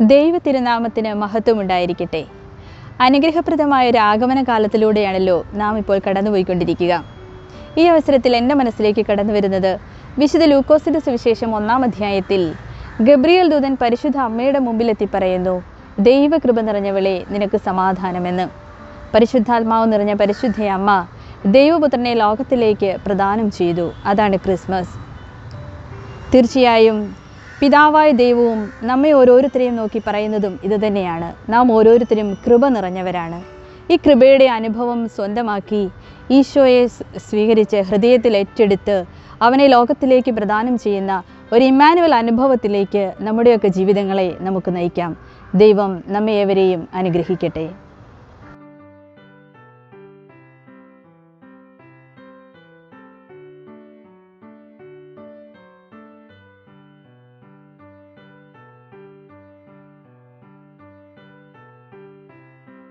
ദൈവ തിരുനാമത്തിന് മഹത്വമുണ്ടായിരിക്കട്ടെ. അനുഗ്രഹപ്രദമായ ഒരു ആഗമന കാലത്തിലൂടെയാണല്ലോ നാം ഇപ്പോൾ കടന്നുപോയിക്കൊണ്ടിരിക്കുക. ഈ അവസരത്തിൽ എന്റെ മനസ്സിലേക്ക് കടന്നു വരുന്നത് വിശുദ്ധ ലൂക്കോസിന്റെ സുവിശേഷം ഒന്നാം അധ്യായത്തിൽ ഗബ്രിയൽ ദൂതൻ പരിശുദ്ധ അമ്മയുടെ മുമ്പിലെത്തി പറയുന്നു ദൈവകൃപ നിറഞ്ഞവളെ നിനക്ക് സമാധാനമെന്ന്. പരിശുദ്ധാത്മാവ് നിറഞ്ഞ പരിശുദ്ധ അമ്മ ദൈവപുത്രനെ ലോകത്തിലേക്ക് പ്രദാനം ചെയ്തു. അതാണ് ക്രിസ്മസ്. തീർച്ചയായും പിതാവായ ദൈവവും നമ്മെ ഓരോരുത്തരെയും നോക്കി പറയുന്നതും ഇതുതന്നെയാണ് നാം ഓരോരുത്തരും കൃപ നിറഞ്ഞവരാണ്. ഈ കൃപയുടെ അനുഭവം സ്വന്തമാക്കി ഈശോയെ സ്വീകരിച്ച് ഹൃദയത്തിൽ ഏറ്റെടുത്ത് അവനെ ലോകത്തിലേക്ക് പ്രദാനം ചെയ്യുന്ന ഒരു ഇമ്മാനുവൽ അനുഭവത്തിലേക്ക് നമ്മുടെയൊക്കെ ജീവിതങ്ങളെ നമുക്ക് നയിക്കാം. ദൈവം നമ്മെ ഏവരെയും അനുഗ്രഹിക്കട്ടെ.